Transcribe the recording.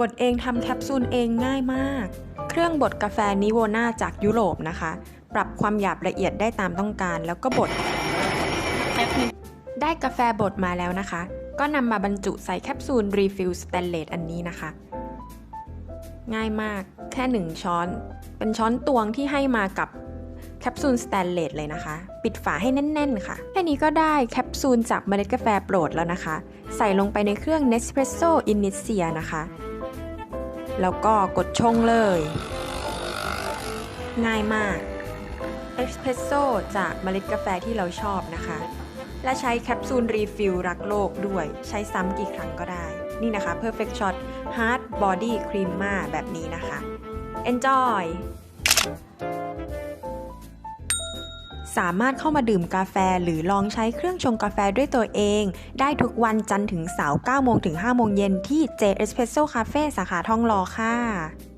บดเองทำแคปซูลเองง่ายมาก เครื่องบดกาแฟนิโวนาจากยุโรปนะคะ ปรับความหยาบละเอียดได้ตามต้องการ แล้วก็บดแป๊บนึงได้กาแฟบดมาแล้วนะคะ ก็นำมาบรรจุใส่แคปซูลรีฟิลสแตนเลสอันนี้นะคะ ง่ายมากแค่ 1 ช้อน เป็นช้อนตวงที่ให้มากับแคปซูลสแตนเลสเลยนะคะ ปิดฝาให้แน่น ๆ ค่ะ แค่นี้ก็ได้แคปซูลจากเมล็ดกาแฟโปรดแล้วนะคะ ใส่ลงไปในเครื่อง Nespresso Initia นะคะ แล้วก็กดชงเลย ง่ายมาก เอสเพรสโซจากเมล็ดกาแฟที่เราชอบนะคะ และใช้แคปซูลรีฟิลรักโลกด้วย ใช้ซ้ำกี่ครั้งก็ได้ นี่นะคะ Perfect Shot Hard Body Crema แบบนี้นะคะ Enjoy สามารถเข้ามาดื่มกาแฟหรือลองใช้เครื่องชงกาแฟด้วยตัวเอง ได้ทุกวันจันทร์ถึงเสาร์9โมงถึง5โมงเย็นที่ J Espresso Cafe สาขาทองหล่อค่ะ